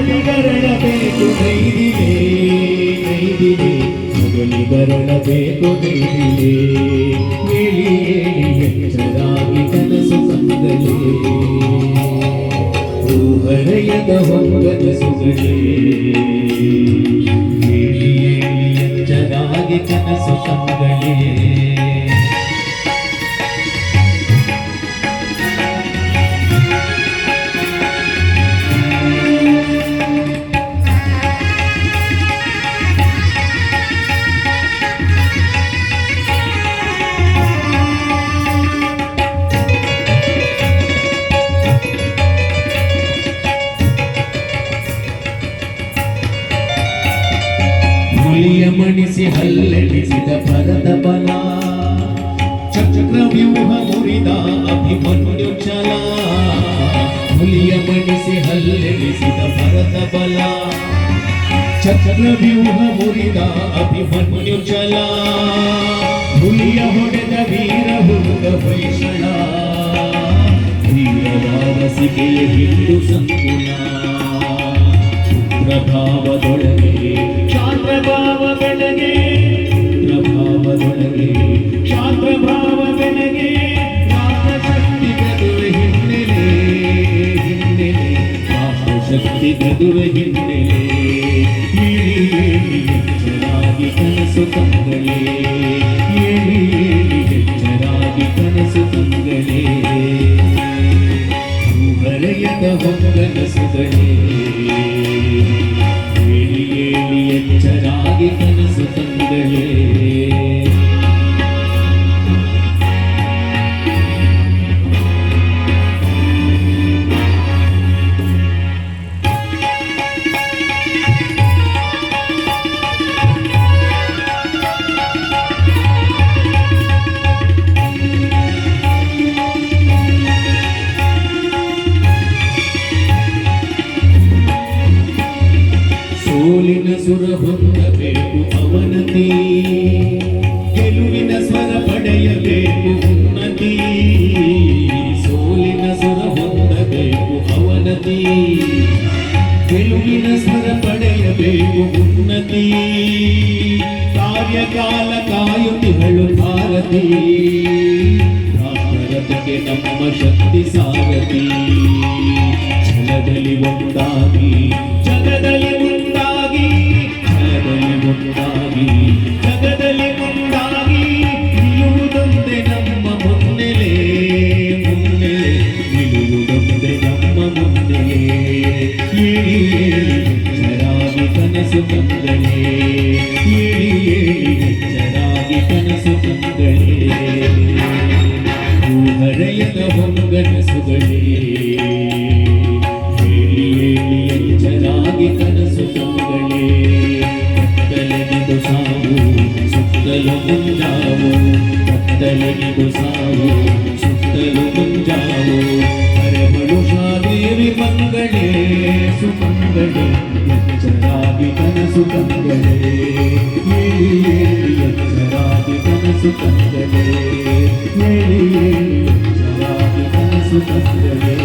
ಮಗಳಿಗರಳಬೇಕು ನೈದಿಲೆ ನೈದಿಲೆ ಮೊದಲಿಗರಳಬೇಕು ನೈದಿಲೆ ಮೇಲಿ ಏಳಿ ಎಚ್ಚರಾಗಿ ಕನಸು ಕಂದಲೇ. ಹೃದಯದ ಹೊಂಗದ ಸುಗಳೇ ಮೇಲಿ ಏಳಿ ಎಚ್ಚರಾಗಿ ಕನಸು ಕಂದಲೇ. ಹುಲಿಯ ಮಣಿಸಿ ಹಲ್ಲೆಣಿಸಿದ ಭರತ ಬಲ. ಚಕ್ರವ್ಯೂಹ ಮುರಿದ ಅಭಿಮನ್ಯು ಚಲ ಹುಲಿಯ ಮಣಿಸಿ ಹಲ್ಲೆಣಿಸಿದ ಭರತ ಬಲ. ಚಕ್ರವ್ಯೂಹ ಮುರಿದ ಅಭಿಮನ್ಯು ಚಲ ಹುಲಿಯ ಹೊಡೆದ ವೀರ ಹುಡುಗ ಹೊಯ್ಸಳ. ವೀರವಾರಸಿಕೆಯ ಹಿಂದೂ ಸಂಕುಲ. ಪ್ರಭಾವದೊಳಗೆ ರಾಷ್ಟ್ರಶಕ್ತಿ ಗದುವೆ ಹಿನ್ನೆಲೆ ಏಳಿ ಏಳಿ ಎಚ್ಚರಾಗಿ ಕನಸು ಕಂಗಳೇ ಏಳಿ ಏಳಿ ಎಚ್ಚರಾಗಿ ಕನಸು ಕಂಗಳೇ ಹೃದಯದ ಹೊಂಗನಸುಗಳೇ ಸೋಲಿನ ಸುರ ಹೊಂದಬೇಕು ಅವನತಿ. ಗೆಲುವಿನ ಸ್ವರ ಪಡೆಯಬೇಕು ಉನ್ನತಿ. ಸೋಲಿನ ಸುರ ಹೊಂದಬೇಕು ಅವನತಿ. ಗೆಲುವಿನ ಸ್ವರ ಪಡೆಯಬೇಕು ಉನ್ನತಿ. ಕಾರ್ಯಕಾಲ ಕಾಯುತಿಗಳು ಭಾರತಿ. ಭಾರತಕ್ಕೆ ನಮ್ಮ ಶಕ್ತಿ ಸಾರತಿ ಛಲದಲ್ಲಿ ಒಂದಾಗಿ ಸಾವು ಸುತ್ತಲೂ ಮುಂಜಾವು ಹರಬಳು ಶಾದೇವಿ ಮಂಗಳೇ ಸುಮಂಗಳೇ ಎಚ್ಚರಾಗಿ ಕನಸು ಕಂಗಳೇ ಏಳಿ ಏಳಿ ಎಚ್ಚರಾಗಿ ಕನಸು ಕಂಗಳೇ ಏಳಿ ಏಳಿ ಎಚ್ಚರಾಗಿ ಕನಸು ಕಂಗಳೇ